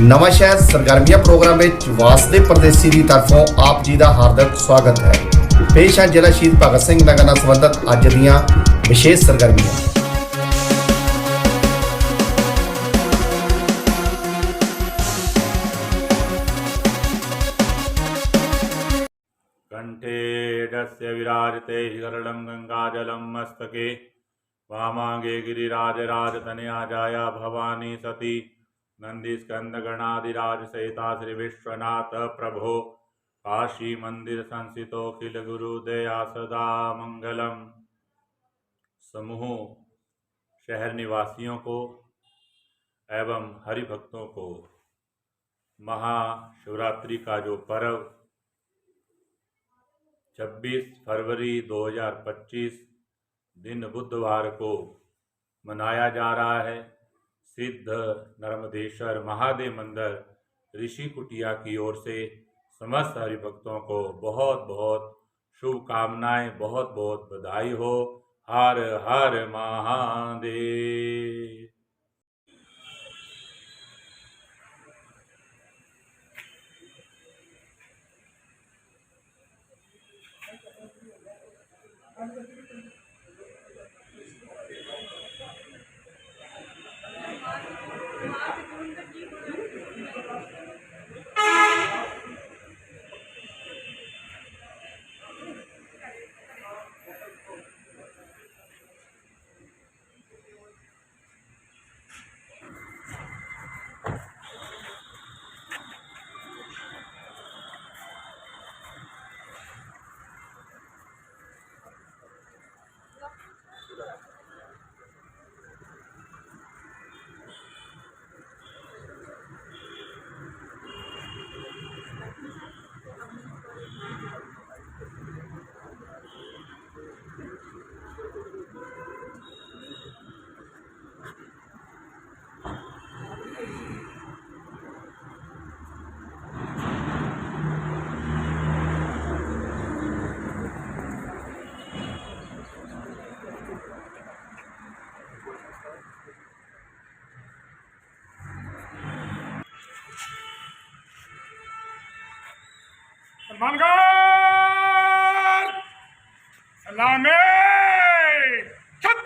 ਨਵਾਂ ਸ਼ਹਿਰ ਸਰਗਰਮੀਆਂ ਪ੍ਰੋਗਰਾਮ ਵਿੱਚ ਵਾਸਦੇ ਪਰਦੇਸੀ ਦੀ ਤਰਫੋਂ ਆਪ ਜੀ ਦਾ ਹਾਰਦਿਕ ਸਵਾਗਤ ਹੈ ਪੇਸ਼ ਹੈ ਜ਼ਿਲ੍ਹਾ ਸ਼ਹੀਦ ਭਗਤ ਸਿੰਘ ਨਗਰ ਨਾਲ ਸੰਬੰਧਿਤ ਅੱਜ ਦੀਆਂ ਵਿਸ਼ੇਸ਼ ਸਰਗਰਮੀਆਂ कण्ठे यस्य विराजते हिरण्यं गङ्गाजलं मस्तके वामाङ्गे गिरिराजराजतनया जाया भवानी सती नन्दिस्कन्दगणादिराजसहिता श्रीविश्वनाथ प्रभो। काशीमन्दिरसंस्थितोऽखिलगुरुदया सदा मंगलम समूह शहर निवासियों को एवं हरि भक्तों को महाशिवरात्रि का जो पर्व 26 फरवरी 2025 दिन बुधवार को मनाया जा रहा है। सिद्ध नर्मदेश्वर महादेव मंदिर, ऋषि कुटिया की ओर से समस्त हरिभक्तों को बहुत बहुत शुभकामनाएँ, बहुत बहुत बधाई हो। हर हर महादेव। सलमानगढ़ सलामे छत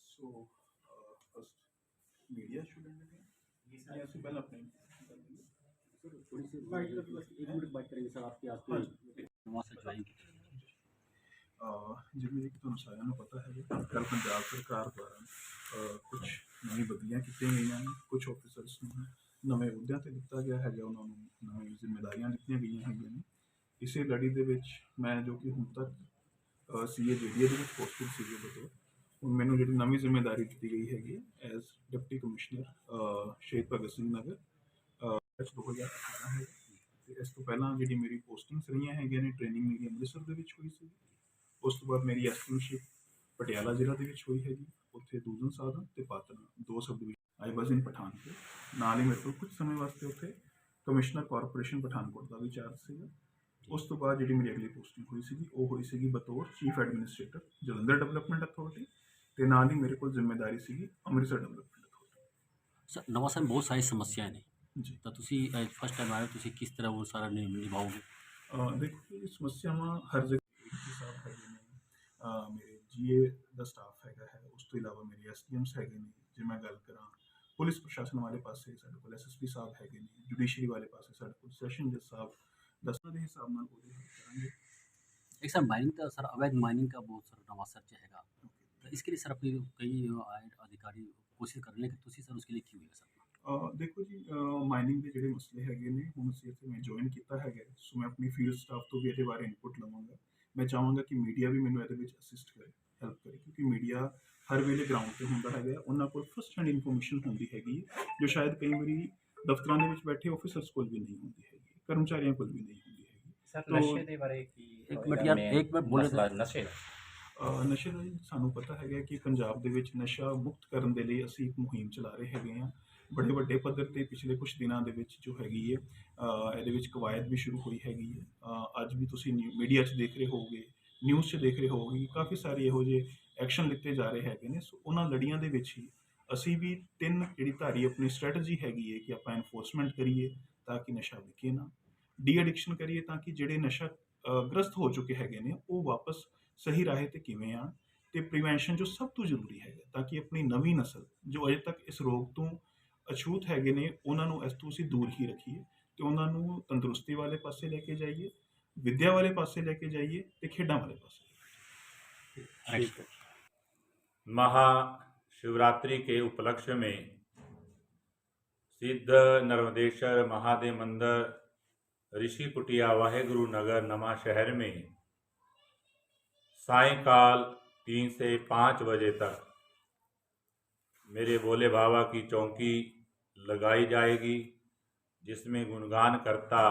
So, uh, first, media should intervene? या उससे पहले अपने थोड़ी सी एक मिनट बात करेंगे सर आपकी आपकी वहाँ से ज्वाइन की ਅਹ ਜਿਵੇਂ ਕਿ ਤੁਹਾਨੂੰ ਸਾਰਿਆਂ ਨੂੰ ਪਤਾ ਹੈ ਕਿ ਕੱਲ੍ਹ ਪੰਜਾਬ ਸਰਕਾਰ ਦੁਆਰਾ, ਅਹ ਕੁਝ ਨਵੀਂ ਬਦਲੀਆਂ ਕੀਤੀਆਂ ਗਈਆਂ ਨੇ ਕੁਝ ਆਫੀਸਰਸ ਨੂੰ ਨਵੇਂ ਅਹੁਦਿਆਂ ਤੇ ਦਿੱਤਾ ਗਿਆ ਹੈਗਾ, ਉਹਨਾਂ ਨੂੰ ਨਵੀਆਂ ਜ਼ਿੰਮੇਵਾਰੀਆਂ ਦਿੱਤੀਆਂ ਗਈਆਂ ਹੈਗੀਆਂ ਨੇ। ਇਸੇ ਲੜੀ ਦੇ ਵਿੱਚ ਮੈਂ ਜੋ ਕਿ ਹੁਣ ਤੱਕ ਸੀਏ, ਜੀਡੀਏ ਦੇ ਵਿੱਚ ਪੋਸਟਡ ਸੀਗੇ ਬਤੌਰ, ਹੁਣ ਮੈਨੂੰ ਜਿਹੜੀ ਨਵੀਂ ਜ਼ਿੰਮੇਵਾਰੀ ਦਿੱਤੀ ਗਈ ਹੈਗੀ ਐਜ਼ ਡਿਪਟੀ ਕਮਿਸ਼ਨਰ ਸ਼ਹੀਦ ਭਗਤ ਸਿੰਘ ਨਗਰ ਵਿੱਚ 2018 ਹੈ। ਤੇ ਇਸ ਤੋਂ ਪਹਿਲਾਂ ਜਿਹੜੀ ਮੇਰੀ ਪੋਸਟਿੰਗਸ ਰਹੀਆਂ ਹੈਗੀਆਂ ਨੇ ਟ੍ਰੇਨਿੰਗ ਮੇਰੀ ਅੰਮ੍ਰਿਤਸਰ ਦੇ ਵਿੱਚ ਹੋਈ ਸੀ ਉਸ ਤੋਂ ਬਾਅਦ ਮੇਰੀ ਐਸਟੀਮੇਟਸ਼ਿਪ ਪਟਿਆਲਾ ਜ਼ਿਲ੍ਹਾ ਦੇ ਵਿੱਚ ਹੋਈ ਹੈਗੀ ਉੱਥੇ ਦੂਜਨ ਸਾਧਨ ਤੇ ਪਾਤਨਾ ਦੋ ਸਬ ਡਿਵੀਜ਼ਨ ਆਈ ਵਾਸ ਇਨ ਪਠਾਨਕੋਟ। ਨਾਲ ਹੀ ਮੇਰੇ ਕੋਲ ਕੁਝ ਸਮੇਂ ਵਾਸਤੇ ਉੱਥੇ ਕਮਿਸ਼ਨਰ ਕਾਰਪੋਰੇਸ਼ਨ ਪਠਾਨਕੋਟ ਦਾ ਵੀ ਚਾਰਜ ਸੀਗਾ। ਉਸ ਤੋਂ ਬਾਅਦ ਜਿਹੜੀ ਮੇਰੀ ਅਗਲੀ ਪੋਸਟਿੰਗ ਹੋਈ ਸੀਗੀ ਉਹ ਹੋਈ ਸੀਗੀ ਬਤੌਰ chief administrator Jalandhar development authority ਤੇ ਨਾਲ ਹੀ ਮੇਰੇ ਕੋਲ ਜ਼ਿੰਮੇਵਾਰੀ ਸੀਗੀ ਅੰਮ੍ਰਿਤਸਰ ਡਿਵੈਲਪਮੈਂਟ ਅਥਾਰਟੀ। ਸਰ ਨਵਾਂ ਸਾਹਿਬ ਬਹੁਤ ਸਾਰੀ ਸਮੱਸਿਆਵਾਂ ਨੇ। ਜੀ। ਤਾਂ ਤੁਸੀਂ ਫਸਟ ਟਾਈਮ ਆਏ ਹੋ, ਤੁਸੀਂ ਕਿਸ ਤਰ੍ਹਾਂ ਉਹ ਸਾਰਾ ਨਿਭਾਓਗੇ? ਦੇਖੋ ਇਹ ਸਮੱਸਿਆਵਾਂ ਹਰ ਮੇਰੇ ਜੀਏ ਦਾ ਸਟਾਫ ਹੈਗਾ ਹੈ ਉਸ ਤੋਂ ਇਲਾਵਾ ਮੇਰੇ ਐਸਡੀਐਮਸ ਹੈਗੇ ਨੇ ਜੇ ਮੈਂ ਗੱਲ ਕਰਾਂ ਪੁਲਿਸ ਪ੍ਰਸ਼ਾਸਨ ਵਾਲੇ ਪਾਸੇ ਸਾਡੇ ਕੋਲ ਐਸਐਸਪੀ ਸਾਹਿਬ ਹੈਗੇ ਨੇ ਜੁਡੀਸ਼ਰੀ ਵਾਲੇ ਪਾਸੇ ਸਾਡੇ ਕੋਲ ਸੈਸ਼ਨ ਜੱਜ ਸਾਹਿਬ ਦਸਾਂ ਦੇ ਹਿਸਾਬ ਨਾਲ ਉਹਦੇ ਹੱਲ ਕਰਾਂਗੇ एक सर माइनिंग का सर अवैध माइनिंग का बहुत सर नवा सर्च हैगा तो इसके लिए सर अपनी कई आए अधिकारी कोशिश कर रहे हैं कि ਤੁਸੀਂ ਸਰ उसके लिए ਕੀ ਹੋਏਗਾ ਸਰ ਅਹ ਦੇਖੋ ਜੀ ਮਾਈਨਿੰਗ ਦੇ ਜਿਹੜੇ ਮਸਲੇ ਹੈਗੇ ਨੇ ਹੁਣ ਅਸੀਂ ਇੱਥੇ ਮੈਂ ਜੁਆਇਨ ਕੀਤਾ ਹੈਗਾ ਸੋ ਮੈਂ ਆਪਣੀ ਫੀਲਡ ਸਟਾਫ ਤੋਂ ਵੀ ਇਹਦੇ ਬਾਰੇ ਇਨਪੁਟ ਲਵਾਂਗਾ ਮੈਂ ਚਾਹਾਂਗਾ ਕਿ ਮੀਡੀਆ ਵੀ ਮੈਨੂੰ ਇਹਦੇ ਵਿੱਚ ਅਸਿਸਟ ਕਰੇ ਹੈਲਪ ਕਰੇ ਕਿਉਂਕਿ ਮੀਡੀਆ ਹਰ ਵੇਲੇ ਗਰਾਊਂਡ ਤੇ ਹੁੰਦਾ ਹੈਗਾ ਉਹਨਾਂ ਕੋਲ ਫਸਟ ਹੈਂਡ ਇਨਫੋਰਮੇਸ਼ਨ ਹੁੰਦੀ ਹੈਗੀ ਜੋ ਸ਼ਾਇਦ ਕਈ ਵਾਰੀ ਦਫ਼ਤਰਾਂ ਦੇ ਵਿੱਚ ਬੈਠੇ ਆਫੀਸਰਸ ਕੋਲ ਵੀ ਨਹੀਂ ਹੁੰਦੀ ਹੈਗੀ ਕਰਮਚਾਰੀਆਂ ਕੋਲ ਵੀ ਨਹੀਂ ਹੁੰਦੀ ਹੈਗੀ ਸਰ ਨਸ਼ੇ ਦੇ ਬਾਰੇ ਕੀ ਇੱਕ ਮਿੰਟ ਯਾਰ, ਇੱਕ ਮਿੰਟ ਬੋਲੇ ਤਾਂ- ਨਸ਼ੇ ਨਸ਼ੇ ਦਾ ਜੀ ਸਾਨੂੰ ਪਤਾ ਹੈਗਾ ਕਿ ਪੰਜਾਬ ਦੇ ਵਿੱਚ ਨਸ਼ਾ ਮੁਕਤ ਕਰਨ ਦੇ ਲਈ ਅਸੀਂ ਇੱਕ ਮੁਹਿੰਮ ਚਲਾ ਰਹੇ ਹੈਗੇ ਹਾਂ। ਬੜੇ ਵੱਡੇ ਪੱਧਰ ਤੇ ਪਿਛਲੇ ਕੁਝ ਦਿਨਾਂ ਦੇ ਵਿੱਚ ਜੋ ਹੈਗੀ ਹੈ ਇਹਦੇ ਵਿੱਚ ਕਵਾਇਦ ਵੀ ਸ਼ੁਰੂ ਹੋਈ ਹੈਗੀ ਹੈ ਅੱਜ ਵੀ ਤੁਸੀਂ ਮੀਡੀਆ 'ਚ ਦੇਖ ਰਹੇ ਹੋਵੋਗੇ, ਨਿਊਜ਼ 'ਚ ਦੇਖ ਰਹੇ ਹੋਵੋਗੇ ਕਾਫੀ ਸਾਰੇ ਇਹੋ ਜਿਹੇ ਐਕਸ਼ਨ ਲਿੱਤੇ ਜਾ ਰਹੇ ਹੈਗੇ ਨੇ। ਸੋ ਉਹਨਾਂ ਲੜੀਆਂ ਦੇ ਵਿੱਚ ਹੀ ਅਸੀਂ ਵੀ ਤਿੰਨ ਜਿਹੜੀ ਧਾਰੀ ਆਪਣੀ ਸਟ੍ਰੈਟਜੀ ਹੈਗੀ ਹੈ ਕਿ ਆਪਾਂ ਐਨਫੋਰਸਮੈਂਟ ਕਰੀਏ ਤਾਂ ਕਿ ਨਸ਼ਾ ਵਿਕੇ ਨਾ। ਡੀ ਐਡਿਕਸ਼ਨ ਕਰੀਏ ਤਾਂ ਕਿ ਜਿਹੜੇ ਨਸ਼ਾ ਗ੍ਰਸਤ ਹੋ ਚੁੱਕੇ ਹੈਗੇ ਨੇ, ਉਹ ਵਾਪਸ ਸਹੀ ਰਾਹੇ ਤੇ ਕਿਵੇਂ ਆਉਣ ਤੇ ਪ੍ਰੀਵੈਂਸ਼ਨ ਜੋ ਸਭ ਤੋਂ ਜ਼ਰੂਰੀ ਹੈਗਾ, ਤਾਂ ਕਿ ਆਪਣੀ ਨਵੀਂ ਨਸਲ, ਜੋ ਅਜੇ ਤੱਕ ਇਸ ਰੋਗ ਤੋਂ ਅਛੂਤ ਹੈਗੇ ਨੇ ਉਹਨਾਂ ਨੂੰ ਇਸ ਤੋਂ ਅਸੀਂ ਦੂਰ ਹੀ ਰੱਖੀਏ ਤੇ ਉਹਨਾਂ ਨੂੰ ਤੰਦਰੁਸਤੀ ਵਾਲੇ ਪਾਸੇ ਲੈ ਕੇ ਜਾਈਏ ਵਿਦਿਆ ਵਾਲੇ ਪਾਸੇ ਲੈ ਕੇ ਜਾਈਏ ਤੇ ਖੇਡਾਂ ਵਾਲੇ ਪਾਸੇ महाशिवरात्रि के उपलक्ष्य में सिद्ध नर्मदेश्वर महादेव मंदिर ऋषि कुटिया वाहेगुरु नगर नमा शहर में सायकाल तीन से पाँच बजे तक मेरे भोले बाबा की चौकी लगाई जाएगी, जिसमें गुणगान करता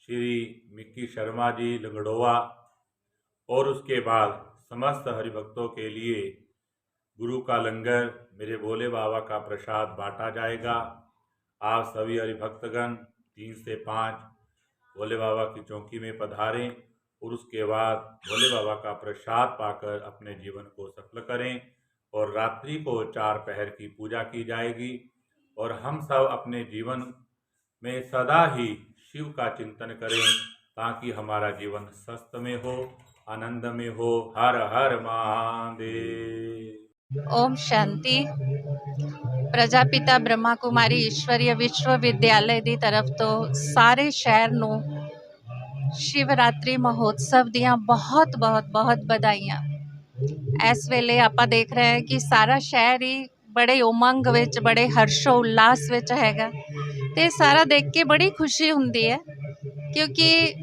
श्री मिक्की शर्मा जी लंगड़ोवा और उसके बाद समस्त हरिभक्तों के लिए गुरु का लंगर मेरे भोले बाबा का प्रसाद बांटा जाएगा। आप सभी हरिभक्तगण तीन से पाँच भोले बाबा की चौकी में पधारें और उसके बाद भोले बाबा का प्रसाद पाकर अपने जीवन को सफल करें। और रात्रि को चार पहर की पूजा की जाएगी और हम सब अपने जीवन में सदा ही शिव का चिंतन करें ताकि हमारा जीवन स्वस्थ में हो, आनंद में हो। हर हर महादेव। ओम शांति। ईश्वरीय विश्वविद्यालय की तरफ़ तो सारे शहर શહેરનું शिवरात्रि महोत्सव दिया बहुत बहुत बहुत બધાઈયા ਇਸ ਵੇਲੇ ਆਪਾਂ ਦੇਖ ਰਹੇ ਹਾਂ ਕਿ ਸਾਰਾ ਸ਼ਹਿਰ ਹੀ ਬੜੇ ਉਮੰਗ ਵਿੱਚ, ਬੜੇ ਹਰਸ਼ੋ ਉਲਾਸ ਵਿੱਚ ਹੈਗਾ ਤੇ ਸਾਰਾ ਦੇਖ ਕੇ ਬੜੀ ਖੁਸ਼ੀ ਹੁੰਦੀ ਹੈ ਕਿਉਂਕਿ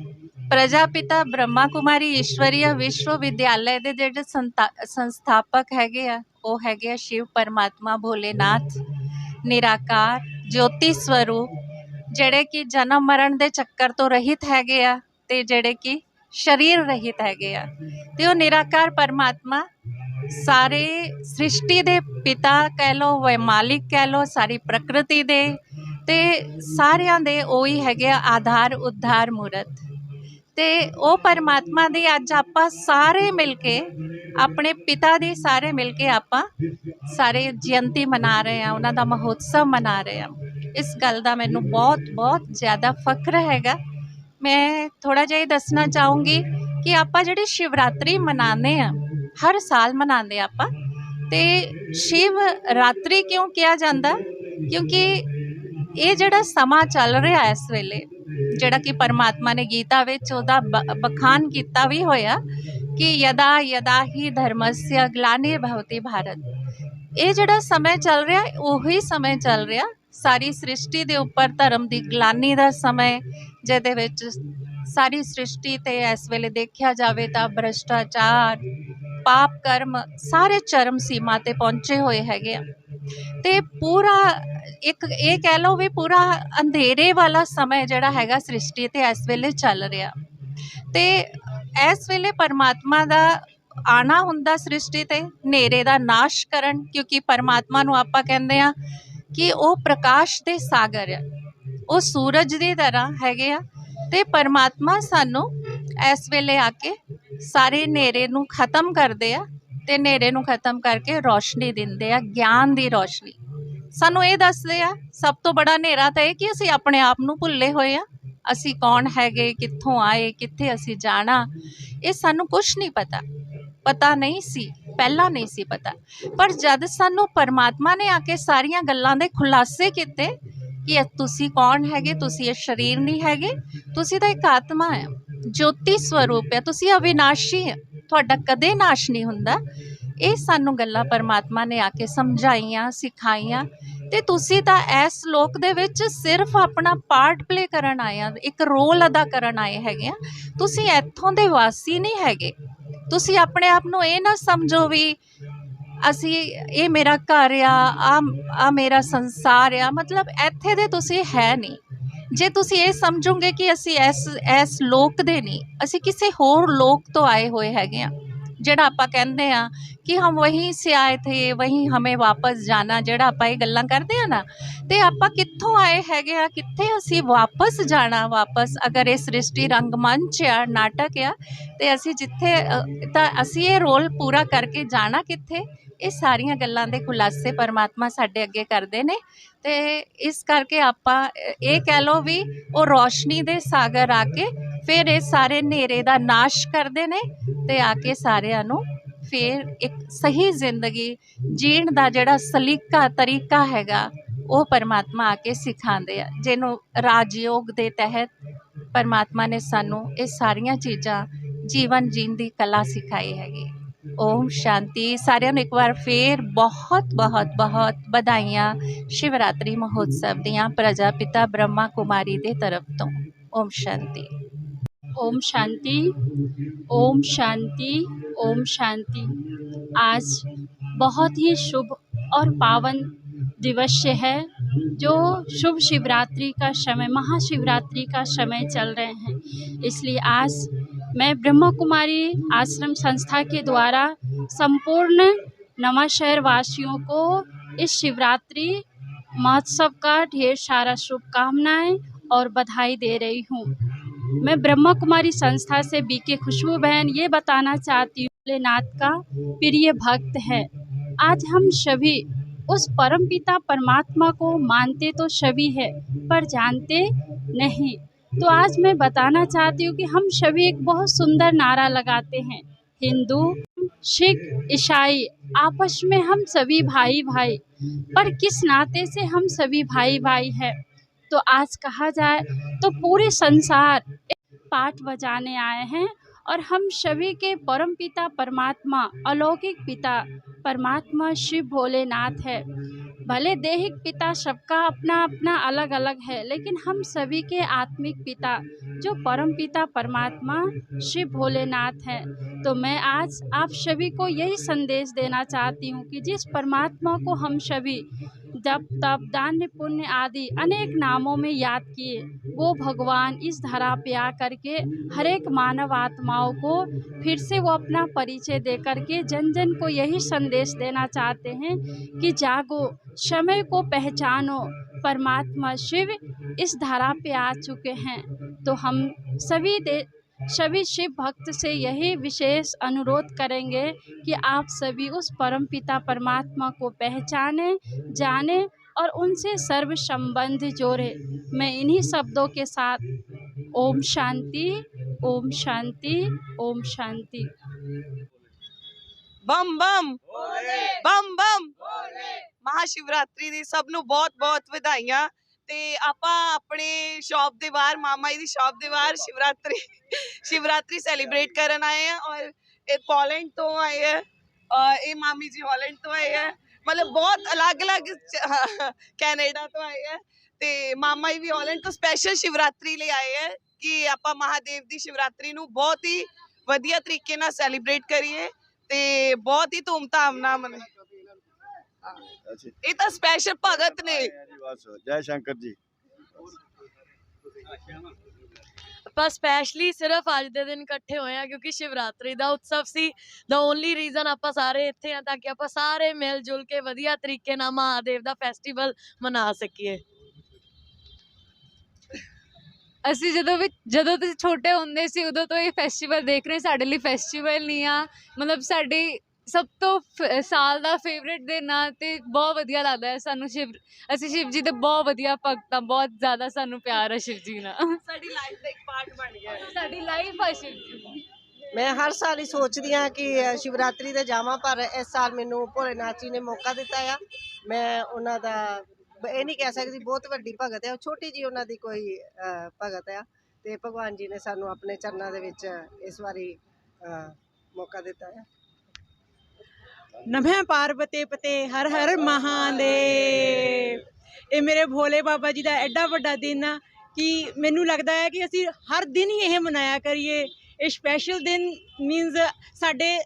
ਪ੍ਰਜਾਪਿਤਾ ਬ੍ਰਹਮਾ ਕੁਮਾਰੀ ਈਸ਼ਵਰੀਆ ਵਿਸ਼ਵ ਵਿਦਿਆਲय ਦੇ ਜਿਹੜੇ ਸੰਤਾ- ਸੰਸਥਾਪਕ ਹੈਗੇ ਆ, ਉਹ ਹੈਗੇ ਆ ਸ਼ਿਵ ਪਰਮਾਤਮਾ, ਭੋਲੇਨਾਥ, ਨਿਰਾਕਾਰ, ਜੋਤੀ ਸਵਰੂਪ ਜਿਹੜੇ ਕਿ ਜਨਮ ਮਰਨ ਦੇ ਚੱਕਰ ਤੋਂ ਰਹਿਤ ਹੈਗੇ ਆ ਤੇ ਜਿਹੜੇ ਕਿ ਸਰੀਰ ਰਹਿਤ ਹੈਗੇ ਆ ਤੇ ਉਹ ਨਿਰਾਕਾਰ ਪਰਮਾਤਮਾ ਸਾਰੇ ਸ੍ਰਿਸ਼ਟੀ ਦੇ ਪਿਤਾ ਕਹਿ ਲੋ ਵੈ ਮਾਲਿਕ ਕਹਿ ਲੋ ਸਾਰੀ ਪ੍ਰਕਿਰਤੀ ਦੇ ਤੇ ਸਾਰਿਆਂ ਦੇ ਉਹੀ ਹੈਗੇ ਆ ਆਧਾਰ ਉਧਾਰ ਮੂਰਤ ਤੇ ਉਹ ਪਰਮਾਤਮਾ ਦੀ ਅੱਜ ਆਪਾਂ ਸਾਰੇ ਮਿਲ ਕੇ ਆਪਣੇ ਪਿਤਾ ਦੀ ਸਾਰੇ ਮਿਲ ਕੇ ਆਪਾਂ ਸਾਰੇ ਜਯੰਤੀ ਮਨਾ ਰਹੇ ਆ ਉਹਨਾਂ ਦਾ ਮਹੋਤਸਵ ਮਨਾ ਰਹੇ ਆ ਇਸ ਗੱਲ ਦਾ ਮੈਨੂੰ ਬਹੁਤ ਬਹੁਤ ਜ਼ਿਆਦਾ ਫਖਰ ਹੈਗਾ ਮੈਂ ਥੋੜਾ ਜਿਹਾ ਇਹ ਦੱਸਣਾ ਚਾਹੂੰਗੀ ਕਿ ਆਪਾਂ ਜਿਹੜੀ ਸ਼ਿਵਰਾਤਰੀ ਮਨਾਉਂਦੇ ਆ ਹਰ ਸਾਲ ਮਨਾਉਂਦੇ ਆ ਆਪਾਂ ਤੇ ਸ਼ਿਵ ਰਾਤਰੀ ਕਿਉਂ ਕਿਹਾ ਜਾਂਦਾ ਕਿਉਂਕਿ ਇਹ ਜਿਹੜਾ ਸਮਾਂ ਚੱਲ ਰਿਹਾ ਇਸ ਵੇਲੇ ਜਿਹੜਾ ਕਿ ਪਰਮਾਤਮਾ ਨੇ ਗੀਤਾ ਵਿੱਚ ਉਹਦਾ ਬ- ਬਖਾਨ ਕੀਤਾ ਵੀ ਹੋਇਆ ਕਿ ਯਦਾ ਯਦਾ ਹੀ ਧਰਮਸਯ ਗਲਾਨੀ ਭਵਤੀ ਭਾਰਤ ਇਹ ਜਿਹੜਾ ਸਮੇਂ ਚੱਲ ਰਿਹਾ, ਉਹੀ ਸਮੇਂ ਚੱਲ ਰਿਹਾ। ਸਾਰੀ ਸ੍ਰਿਸ਼ਟੀ ਦੇ ਉੱਪਰ ਧਰਮ ਦੀ ਗਲਾਨੀ ਦਾ ਸਮੇਂ, ਜਿਹਦੇ ਵਿੱਚ ਸਾਰੀ ਸ੍ਰਿਸ਼ਟੀ ਤੇ ਇਸ ਵੇਲੇ ਦੇਖਿਆ ਜਾਵੇ ਤਾਂ ਭ੍ਰਸ਼ਟਾਚਾਰ, ਪਾਪ ਕਰਮ ਸਾਰੇ ਚਰਮ ਸੀਮਾ ਤੇ ਪਹੁੰਚੇ ਹੋਏ ਹੈਗੇ ਆ। ਤੇ ਪੂਰਾ ਇੱਕ ਇਹ ਕਹਿ ਲਓ ਵੀ ਪੂਰਾ ਅੰਧੇਰੇ ਵਾਲਾ ਸਮਾਂ ਜਿਹੜਾ ਹੈਗਾ ਸ੍ਰਿਸ਼ਟੀ ਤੇ ਇਸ ਵੇਲੇ ਚੱਲ ਰਿਹਾ। ਤੇ ਇਸ ਵੇਲੇ ਪਰਮਾਤਮਾ ਦਾ ਆਣਾ ਹੁੰਦਾ ਸ੍ਰਿਸ਼ਟੀ ਤੇ, ਹਨੇਰੇ ਦਾ ਨਾਸ਼ ਕਰਨ, ਕਿਉਂਕਿ ਪਰਮਾਤਮਾ ਨੂੰ ਆਪਾਂ ਕਹਿੰਦੇ ਆ ਕਿ ਉਹ ਪ੍ਰਕਾਸ਼ ਦੇ ਸਾਗਰ ਆ। ਉਹ ਸੂਰਜ ਦੀ ਤਰ੍ਹਾਂ ਹੈਗੇ ਆ ਤੇ ਪਰਮਾਤਮਾ ਸਾਨੂੰ ਇਸ ਵੇਲੇ ਆ ਕੇ ਸਾਰੇ ਹਨੇਰੇ ਨੂੰ ਖਤਮ ਕਰਦੇ ਆ ਤੇ ਹਨੇਰੇ ਨੂੰ ਖਤਮ ਕਰਕੇ ਰੋਸ਼ਨੀ ਦਿੰਦੇ ਆ, ਗਿਆਨ ਦੀ ਰੋਸ਼ਨੀ। ਸਾਨੂੰ ਇਹ ਦੱਸਦੇ ਆ, ਸਭ ਤੋਂ ਬੜਾ ਹਨੇਰਾ ਤਾਂ ਇਹ ਕਿ ਅਸੀਂ ਆਪਣੇ ਆਪ ਨੂੰ ਭੁੱਲੇ ਹੋਏ ਆ। ਅਸੀਂ ਕੌਣ ਹੈਗੇ, ਕਿੱਥੋਂ ਆਏ, ਕਿੱਥੇ ਅਸੀਂ ਜਾਣਾ, ਇਹ ਸਾਨੂੰ ਕੁਝ ਨਹੀਂ ਪਤਾ। ਪਤਾ ਨਹੀਂ ਸੀ, ਪਹਿਲਾਂ ਨਹੀਂ ਸੀ ਪਤਾ। ਪਰ ਜਦ ਸਾਨੂੰ ਪਰਮਾਤਮਾ ਨੇ ਆ ਕੇ ਸਾਰੀਆਂ ਗੱਲਾਂ ਦੇ ਖੁਲਾਸੇ ਕੀਤੇ ਕਿ ਤੁਸੀਂ ਕੌਣ ਹੈਗੇ, ਤੁਸੀਂ ਇਹ ਸਰੀਰ ਨਹੀਂ ਹੈਗੇ, ਤੁਸੀਂ ਤਾਂ ਇੱਕ ਆਤਮਾ ਹੈ, ਜੋਤੀ ਸਵਰੂਪ ਹੈ, ਤੁਸੀਂ ਅਵਿਨਾਸ਼ੀ ਹੈ, ਤੁਹਾਡਾ ਕਦੇ ਨਾਸ਼ ਨਹੀਂ ਹੁੰਦਾ। ਇਹ ਸਾਨੂੰ ਗੱਲਾਂ ਪਰਮਾਤਮਾ ਨੇ ਆ ਕੇ ਸਮਝਾਈਆਂ, ਸਿਖਾਈਆਂ ਤੇ ਤੁਸੀਂ ਤਾਂ ਇਸ ਲੋਕ ਦੇ ਵਿੱਚ ਸਿਰਫ ਆਪਣਾ ਪਾਰਟ ਪਲੇ ਕਰਨ ਆਏ ਆ, ਇੱਕ ਰੋਲ ਅਦਾ ਕਰਨ ਆਏ ਹੈਗੇ ਆ। ਤੁਸੀਂ ਇੱਥੋਂ ਦੇ ਵਾਸੀ ਨਹੀਂ ਹੈਗੇ। ਤੁਸੀਂ ਆਪਣੇ ਆਪ ਨੂੰ ਇਹ ਨਾ ਸਮਝੋ ਵੀ ਅਸੀਂ, ਇਹ ਮੇਰਾ ਘਰ ਆ ਆ ਆ ਮੇਰਾ ਸੰਸਾਰ ਆ, ਮਤਲਬ ਇੱਥੇ ਦੇ ਤੁਸੀਂ ਹੈ ਨਹੀਂ। ਜੇ ਤੁਸੀਂ ਇਹ ਸਮਝੋਗੇ ਕਿ ਅਸੀਂ ਇਸ ਇਸ ਲੋਕ ਦੇ ਨਹੀਂ, ਅਸੀਂ ਕਿਸੇ ਹੋਰ ਲੋਕ ਤੋਂ ਆਏ ਹੋਏ ਹੈਗੇ ਆ। ਜਿਹੜਾ ਆਪਾਂ ਕਹਿੰਦੇ ਆ ਕਿ ਹਮ ਵਹੀਂ ਸੇ ਆਏ ਥੇ, ਵਹੀਂ ਹਮੇ ਵਾਪਸ ਜਾਣਾ, ਜਿਹੜਾ ਆਪਾਂ ਇਹ ਗੱਲਾਂ ਕਰਦੇ ਆ ਨਾ, ਤੇ ਆਪਾਂ ਕਿੱਥੋਂ ਆਏ ਹੈਗੇ ਆ, ਕਿੱਥੇ ਅਸੀਂ ਵਾਪਸ ਜਾਣਾ, ਵਾਪਸ ਅਗਰ ਇਹ ਸ੍ਰਿਸ਼ਟੀ ਰੰਗਮੰਚ ਆ, ਨਾਟਕ ਆ, ਤੇ ਅਸੀਂ ਜਿੱਥੇ ਤਾਂ ਅਸੀਂ ਇਹ ਰੋਲ ਪੂਰਾ ਕਰਕੇ ਜਾਣਾ ਕਿੱਥੇ? ਇਹ ਸਾਰੀਆਂ ਗੱਲਾਂ ਦੇ ਖੁਲਾਸੇ ਪਰਮਾਤਮਾ ਸਾਡੇ ਅੱਗੇ ਕਰਦੇ ਨੇ ਤੇ ਇਸ ਕਰਕੇ ਆਪਾਂ ਇਹ ਕਹਿ ਲਓ ਵੀ ਉਹ ਰੋਸ਼ਨੀ ਦੇ ਸਾਗਰ ਆ ਕੇ ਫਿਰ ਇਹ ਸਾਰੇ ਹਨੇਰੇ ਦਾ ਨਾਸ਼ ਕਰਦੇ ਨੇ ਤੇ ਆ ਕੇ ਸਾਰਿਆਂ ਨੂੰ ਫਿਰ ਇੱਕ ਸਹੀ ਜ਼ਿੰਦਗੀ ਜੀਣ ਦਾ ਜਿਹੜਾ ਸਲੀਕਾ ਤਰੀਕਾ ਹੈਗਾ, ਉਹ ਪਰਮਾਤਮਾ ਆ ਕੇ ਸਿਖਾਉਂਦੇ ਆ, ਜਿਹਨੂੰ ਰਾਜਯੋਗ ਦੇ ਤਹਿਤ ਪਰਮਾਤਮਾ ਨੇ ਸਾਨੂੰ ਇਹ ਸਾਰੀਆਂ ਚੀਜ਼ਾਂ ਜੀਵਨ ਜੀਣ ਦੀ ਕਲਾ ਸਿਖਾਈ ਹੈਗੀ। ਓਮ ਸ਼ਾਂਤੀ ਸਾਰਿਆਂ ਨੂੰ ਇੱਕ ਵਾਰ ਫੇਰ ਬਹੁਤ ਬਹੁਤ ਬਹੁਤ ਵਧਾਈਆਂ ਸ਼ਿਵਰਾਤਰੀ ਮਹੋਤਸਵ ਦੀਆਂ ਪ੍ਰਜਾਪਿਤਾ ਬ੍ਰਹਮਾ ਕੁਮਾਰੀ ਦੇ ਤਰਫ ਤੋਂ ਓਮ ਸ਼ਾਂਤੀ ओम शांति ओम शांति ओम शांति आज बहुत ही शुभ और पावन दिवस है जो शुभ शिवरात्रि का समय महाशिवरात्रि का समय चल रहे हैं इसलिए आज मैं ब्रह्मा कुमारी आश्रम संस्था के द्वारा संपूर्ण नवा शहर वासियों को इस शिवरात्रि महोत्सव का ढेर सारा शुभकामनाएँ और बधाई दे रही हूँ। मैं ब्रह्मा कुमारी संस्था से बी के खुशबू बहन ये बताना चाहती हूँ, भोलेनाथ का प्रिय भक्त है। आज हम सभी उस परम पिता परमात्मा को मानते तो सभी है, पर जानते नहीं। तो आज मैं बताना चाहती हूँ कि हम सभी एक बहुत सुंदर नारा लगाते हैं। हिंदू, सिख, ईसाई, आपस में हम सभी भाई भाई पर किस नाते से हम सभी भाई भाई हैं? तो आज कहा जाए तो पूरे संसार पाठ बजाने आए हैं और हम सभी के परम पिता परमात्मा, अलौकिक पिता परमात्मा शिव भोलेनाथ है। भले देहिक पिता सबका अपना अपना अलग अलग है, लेकिन हम सभी के आत्मिक पिता, जो परम पिता परमात्मा श्री भोलेनाथ हैं। तो मैं आज आप सभी को यही संदेश देना चाहती हूँ कि जिस परमात्मा को हम सभी जप तप दान, पुण्य आदि अनेक नामों में याद किए, वो भगवान इस धरा पे आ करके हर एक मानव आत्माओं को फिर से वो अपना परिचय दे करके जन जन को यही संदेश देना चाहते हैं कि जागो, समय को पहचानो, परमात्मा शिव इस धरा पे आ चुके हैं। तो हम सभी दे सभी शिव भक्त से यही विशेष अनुरोध करेंगे कि आप सभी उस परम पिता परमात्मा को पहचाने जाने और उनसे सर्व संबंध जोड़े मैं इन्हीं शब्दों के साथ ओम शांति ओम शांति ओम शांति ਬੰਮ ਬੰਮ ਬੰਮ ਬੰਮ ਮਹਾਸ਼ਿਵਰਾਤਰੀ ਦੀ ਸਭ ਨੂੰ ਬਹੁਤ ਬਹੁਤ ਵਧਾਈਆਂ ਤੇ ਆਪਾਂ ਆਪਣੇ ਸ਼ਾਪ ਦੇ ਬਾਹਰ, ਮਾਮਾ ਜੀ ਦੀ ਸ਼ਾਪ ਦੇ ਬਾਹਰ ਸ਼ਿਵਰਾਤਰੀ ਸ਼ਿਵਰਾਤਰੀ ਸੈਲੀਬ੍ਰੇਟ ਕਰਨ ਆਏ ਆ ਔਰ ਇਹ ਪੋਲੈਂਡ ਤੋਂ ਆਏ ਆ, ਔਰ ਇਹ ਮਾਮੀ ਜੀ ਹਾਲੈਂਡ ਤੋਂ ਆਏ ਆ। ਮਤਲਬ ਬਹੁਤ ਅਲੱਗ-ਅਲੱਗ ਕੈਨੇਡਾ ਤੋਂ ਆਏ ਆ ਤੇ ਮਾਮਾ ਜੀ ਵੀ ਹਾਲੈਂਡ ਤੋਂ ਸਪੈਸ਼ਲ ਸ਼ਿਵਰਾਤਰੀ ਲਈ ਆਏ ਆ ਕਿ ਆਪਾਂ ਮਹਾਦੇਵ ਦੀ ਸ਼ਿਵਰਾਤਰੀ ਨੂੰ ਬਹੁਤ ਹੀ ਵਧੀਆ ਤਰੀਕੇ ਨਾਲ ਸੈਲੀਬ੍ਰੇਟ ਕਰੀਏ ਤੇ ਬਹੁਤ ਹੀ ਧੂਮਧਾਮ ਨਾਲ ਮਨੇ ਇਹ ਤਾਂ ਸਪੈਸ਼ਲ ਭਗਤ ਨੇ। ਜੀ ਬਸ। ਜੈ ਸ਼ੰਕਰ ਜੀ। ਆਪਾਂ ਸਪੈਸ਼ਲੀ ਸਿਰਫ ਅੱਜ ਦੇ ਦਿਨ ਇਕੱਠੇ ਹੋਏ ਆ ਕਿਉਂਕਿ ਸ਼ਿਵਰਾਤਰੀ ਦਾ ਉਤਸਵ ਸੀ। ਦਾ ਓਨਲੀ ਰੀਜ਼ਨ ਆਪਾਂ ਸਾਰੇ ਇੱਥੇ ਆ ਤਾਂ ਕਿ ਆਪਾਂ ਸਾਰੇ ਮਿਲ ਜੁਲ ਕੇ ਵਧੀਆ ਤਰੀਕੇ ਨਾਲ ਮਹਾਦੇਵ ਦਾ ਫੈਸਟੀਵਲ ਮਨਾ ਸਕੀਏ। ਅਸੀਂ ਜਦੋਂ ਵੀ ਜਦੋਂ ਤੁਸੀਂ ਛੋਟੇ ਹੁੰਦੇ ਸੀ ਉਦੋਂ ਤੋਂ ਇਹ ਫੈਸਟੀਵਲ ਦੇਖ ਰਹੇ ਸਾਡੇ ਲਈ ਫੈਸਟੀਵਲ ਨਹੀਂ ਆ। ਮਤਲਬ ਸਾਡੀ ਸਭ ਤੋਂ ਫ- ਸਾਲ ਦਾ ਫੇਵਰੇਟ ਦਿਨ ਆ ਤੇ ਬਹੁਤ ਵਧੀਆ ਲੱਗਦਾ ਹੈ ਸਾਨੂੰ ਸ਼ਿਵ ਅਸੀਂ ਸ਼ਿਵ ਜੀ ਦੇ ਬਹੁਤ ਵਧੀਆ ਭਗਤ ਆ ਬਹੁਤ ਜ਼ਿਆਦਾ ਸਾਨੂੰ ਪਿਆਰ ਹੈ ਸ਼ਿਵ ਜੀ ਨਾਲ। ਸਾਡੀ ਲਾਈਫ ਦਾ ਇੱਕ ਪਾਰਟ ਬਣ ਗਿਆ। ਹੈ। ਸਾਡੀ ਲਾਈਫ ਆ ਸ਼ਿਵ ਜੀ ਮੈਂ ਹਰ ਸਾਲ ਹੀ ਸੋਚਦੀ ਹਾਂ ਕਿ ਅ, ਸ਼ਿਵਰਾਤਰੀ ਤੇ ਜਾਵਾਂ ਪਰ ਇਸ ਸਾਲ ਮੈਨੂੰ ਭੋਲੇਨਾਥ ਜੀ ਨੇ ਮੌਕਾ ਦਿੱਤਾ ਆ। ਮੈਂ ਉਹਨਾਂ ਦਾ ਬ- ਇਹ ਨਹੀਂ ਕਹਿ ਸਕਦੀ ਬਹੁਤ ਵੱਡੀ ਭਗਤ ਹੈ ਉਹ ਛੋਟੀ ਜੀ ਉਹਨਾਂ ਦੀ ਕੋਈ ਅ, ਭਗਤ ਆ। ਤੇ ਭਗਵਾਨ ਜੀ ਨੇ ਸਾਨੂੰ ਆਪਣੇ ਚਰਨਾਂ ਦੇ ਵਿੱਚ ਇਸ ਵਾਰੀ ਅ, ਮੌਕਾ ਦਿੱਤਾ ਹੈ ਨਮः ਪਾਰਵਤੇ ਪਤੇ, ਹਰ ਹਰ ਮਹਾਦੇਵ। ਇਹ ਮੇਰੇ ਭੋਲੇ ਬਾਬਾ ਜੀ ਦਾ ਐਡਾ ਵੱਡਾ ਦਿਨ ਆ ਕਿ ਮੈਨੂੰ ਲੱਗਦਾ ਹੈ ਕਿ ਅਸੀਂ ਹਰ ਦਿਨ ਹੀ ਇਹ ਮਨਾਇਆ ਕਰੀਏ। ਇਹ ਸਪੈਸ਼ਲ ਦਿਨ ਮੀਨਸ ਸਾਡੇ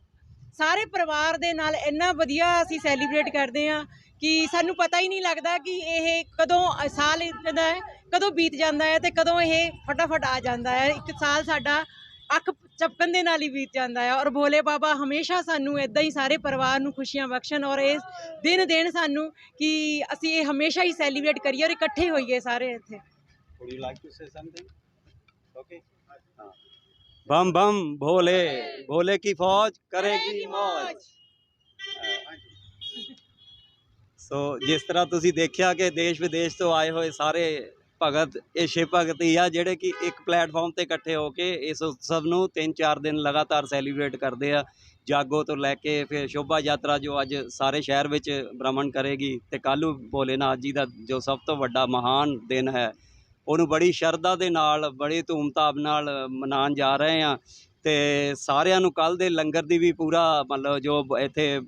ਸਾਰੇ ਪਰਿਵਾਰ ਦੇ ਨਾਲ ਇੰਨਾ ਵਧੀਆ ਅਸੀਂ ਸੈਲੀਬ੍ਰੇਟ ਕਰਦੇ ਆ ਕਿ ਸਾਨੂੰ ਪਤਾ ਹੀ ਨਹੀਂ ਲੱਗਦਾ ਕਿ ਇਹ ਕਦੋਂ ਸਾਲ ਜਾਂਦਾ ਹੈ, ਕਦੋਂ ਬੀਤ ਜਾਂਦਾ ਹੈ ਤੇ ਕਦੋਂ ਇਹ ਫਟਾਫਟ ਆ ਜਾਂਦਾ ਹੈ। ਇੱਕ ਸਾਲ ਸਾਡਾ ਅੱਖ ਚਪਕਣ ਦੇ ਨਾਲ ਹੀ ਬੀਤ ਜਾਂਦਾ ਹੈ ਔਰ ਭੋਲੇ ਬਾਬਾ ਹਮੇਸ਼ਾ ਸਾਨੂੰ ਇਦਾਂ ਹੀ ਸਾਰੇ ਪਰਿਵਾਰ ਨੂੰ ਖੁਸ਼ੀਆਂ ਬਖਸ਼ਣ ਔਰ ਇਸ ਦਿਨ ਦੇਣ ਸਾਨੂੰ ਕਿ ਅਸੀਂ ਇਹ ਹਮੇਸ਼ਾ ਹੀ ਸੈਲੀਬ੍ਰੇਟ ਕਰੀਏ ਔਰ ਇਕੱਠੇ ਹੋਈਏ ਸਾਰੇ ਇੱਥੇ Would you like to say something? Okay. बम बम भोले भोले की फौज करेगी मौज ਸੋ ਜਿਸ ਤਰ੍ਹਾਂ ਤੁਸੀਂ ਦੇਖਿਆ ਕਿ ਦੇਸ਼ ਵਿਦੇਸ਼ ਤੋਂ ਆਏ ਹੋਏ ਸਾਰੇ ਭਗਤ, ਇਹ ਸ਼ਿਵ ਭਗਤ ਹੀ ਆ ਜਿਹੜੇ ਕਿ ਇੱਕ ਪਲੇਟਫਾਰਮ ਤੇ ਇਕੱਠੇ ਹੋ ਕੇ ਇਸ ਉਤਸਵ ਨੂੰ 3-4 ਦਿਨ ਲਗਾਤਾਰ ਸੈਲੀਬ੍ਰੇਟ ਕਰਦੇ ਆ। ਜਾਗੋ ਤੋਂ ਲੈ ਕੇ ਫਿਰ ਸ਼ੋਭਾ ਯਾਤਰਾ ਜੋ ਅੱਜ ਸਾਰੇ ਸ਼ਹਿਰ ਵਿੱਚ ਭ੍ਰਮਣ ਕਰੇਗੀ ਤੇ ਕੱਲ੍ਹ ਭੋਲੇਨਾਥ ਜੀ ਦਾ ਜੋ ਸਭ ਤੋਂ ਵੱਡਾ ਮਹਾਨ ਦਿਨ ਹੈ, ਉਹਨੂੰ ਬੜੀ ਸ਼ਰਧਾ ਦੇ ਨਾਲ, ਬੜੀ ਧੂਮਧਾਮ ਨਾਲ ਮਨਾਉਣ ਜਾ ਰਹੇ ਆ ਤੇ ਸਾਰਿਆਂ ਨੂੰ ਕੱਲ ਦੇ ਲੰਗਰ ਦੀ ਵੀ ਪੂਰਾ ਮਤਲਬ ਜੋ ਇੱਥੇ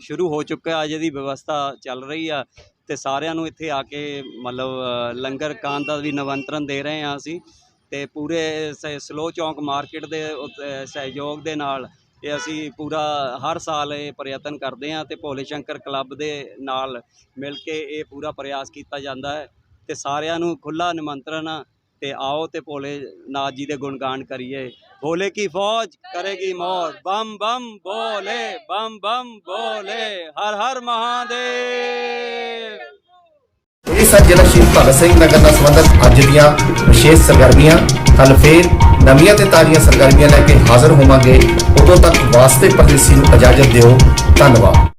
ਸ਼ੁਰੂ ਹੋ ਚੁੱਕਾ ਜਿਹਦੀ ਵਿਵਸਥਾ ਚੱਲ ਰਹੀ ਆ। ਤੇ ਸਾਰਿਆਂ ਨੂੰ ਇੱਥੇ ਆ ਕੇ ਮਤਲਬ ਲੰਗਰ ਖਾਣ ਦਾ ਵੀ ਨਿਮੰਤਰਣ ਦੇ ਰਹੇ ਹਾਂ ਅਸੀਂ ਤੇ ਪੂਰੇ ਸ- ਸਲੋ ਚੌਂਕ ਮਾਰਕੀਟ ਦੇ ਉਤ- ਸਹਿਯੋਗ ਦੇ ਨਾਲ ਇਹ ਅਸੀਂ ਪੂਰਾ ਹਰ ਸਾਲ ਇਹ ਪ੍ਰਯਤਨ ਕਰਦੇ ਹਾਂ ਤੇ ਭੋਲੇ ਸ਼ੰਕਰ ਕਲੱਬ ਦੇ ਨਾਲ ਮਿਲ ਕੇ ਇਹ ਪੂਰਾ ਪ੍ਰਯਾਸ ਕੀਤਾ ਜਾਂਦਾ ਹੈ ਤੇ ਸਾਰਿਆਂ ਨੂੰ ਖੁੱਲਾ ਨਿਮੰਤਰਣ ਤੇ ਆਓ ਤੇ ਭੋਲੇ ਨਾਥ ਜੀ ਦੇ ਗੁਣਗਾਨ ਕਰੀਏ। ਭੋਲੇ ਕੀ ਫੌਜ ਕਰੇਗੀ ਮੌਜ? ਬੰਮ ਬੰਮ ਭੋਲੇ ਬੰਮ ਬੰਮ ਭੋਲੇ ਹਰ ਹਰ ਮਹਾਦੇਵ। ਇਹ ਸਨ ਜ਼ਿਲ੍ਹਾ ਸ਼ਹੀਦ ਭਗਤ ਸਿੰਘ ਨਗਰ ਨਾਲ ਸੰਬੰਧਿਤ ਅੱਜ ਦੀਆਂ ਵਿਸ਼ੇਸ਼ ਸਰਗਰਮੀਆਂ। ਕੱਲ ਫੇਰ ਨਵੀਆਂ ਤੇ ਤਾਜ਼ੀਆਂ ਸਰਗਰਮੀਆਂ ਲੈ ਕੇ ਹਾਜ਼ਰ ਹੋਵਾਂਗੇ। ਉਦੋਂ ਤੱਕ ਵਾਸਤੇ ਪਰਦੇਸੀ ਨੂੰ ਇਜਾਜ਼ਤ ਦਿਓ। ਧੰਨਵਾਦ।